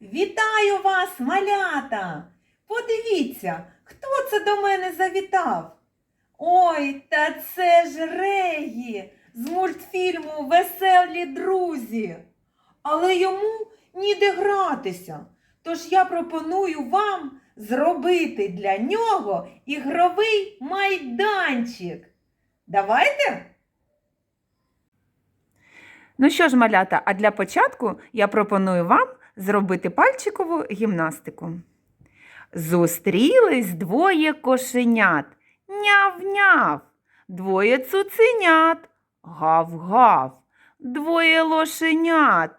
Вітаю вас, малята! Подивіться, хто це до мене завітав? Ой, та це ж Регі з мультфільму Веселі друзі. Але йому ніде гратися. Тож я пропоную вам зробити для нього ігровий майданчик. Давайте? Ну що ж, малята, а для початку я пропоную вам зробити пальчикову гімнастику. Зустрілись двоє кошенят. Няв-няв. Двоє цуценят. Гав-гав. Двоє лошенят.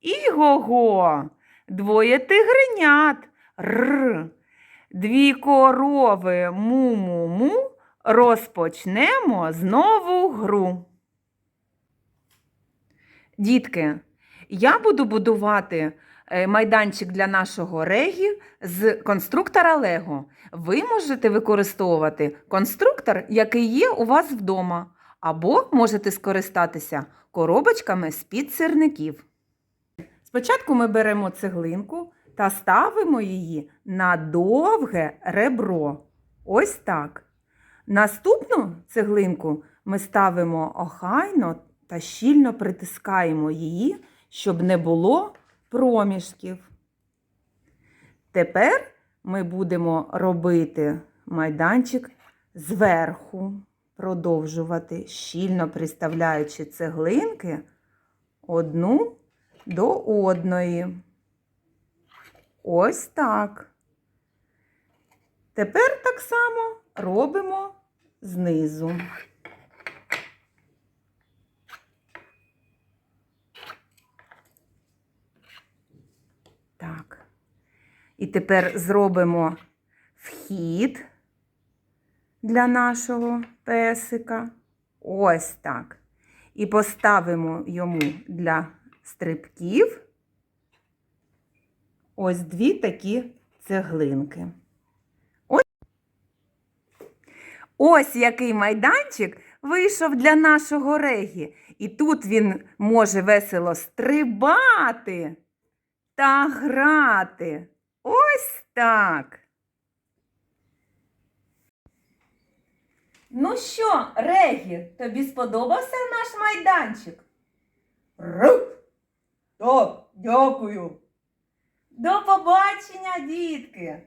Іго-го. Двоє тигренят. Р. Дві корови му-му-му. Розпочнемо знову гру. Дітки, я буду будувати майданчик для нашого регі з конструктора Лего. Ви можете використовувати конструктор, який є у вас вдома, або можете скористатися коробочками з-під сирників. Спочатку ми беремо цеглинку та ставимо її на довге ребро. Ось так. Наступну цеглинку ми ставимо охайно та щільно притискаємо її, щоб не було проміжків. Тепер ми будемо робити майданчик зверху, продовжувати, щільно приставляючи цеглинки одну до одної. Ось так. Тепер так само робимо знизу. Так. І тепер зробимо вхід для нашого песика. Ось так. І поставимо йому для стрибків ось дві такі цеглинки. Ось, який майданчик вийшов для нашого регі. І тут він може весело стрибати та грати. Ось так. Ну що, Регі, тобі сподобався наш майданчик? Рух! Так, дякую. До побачення, дітки!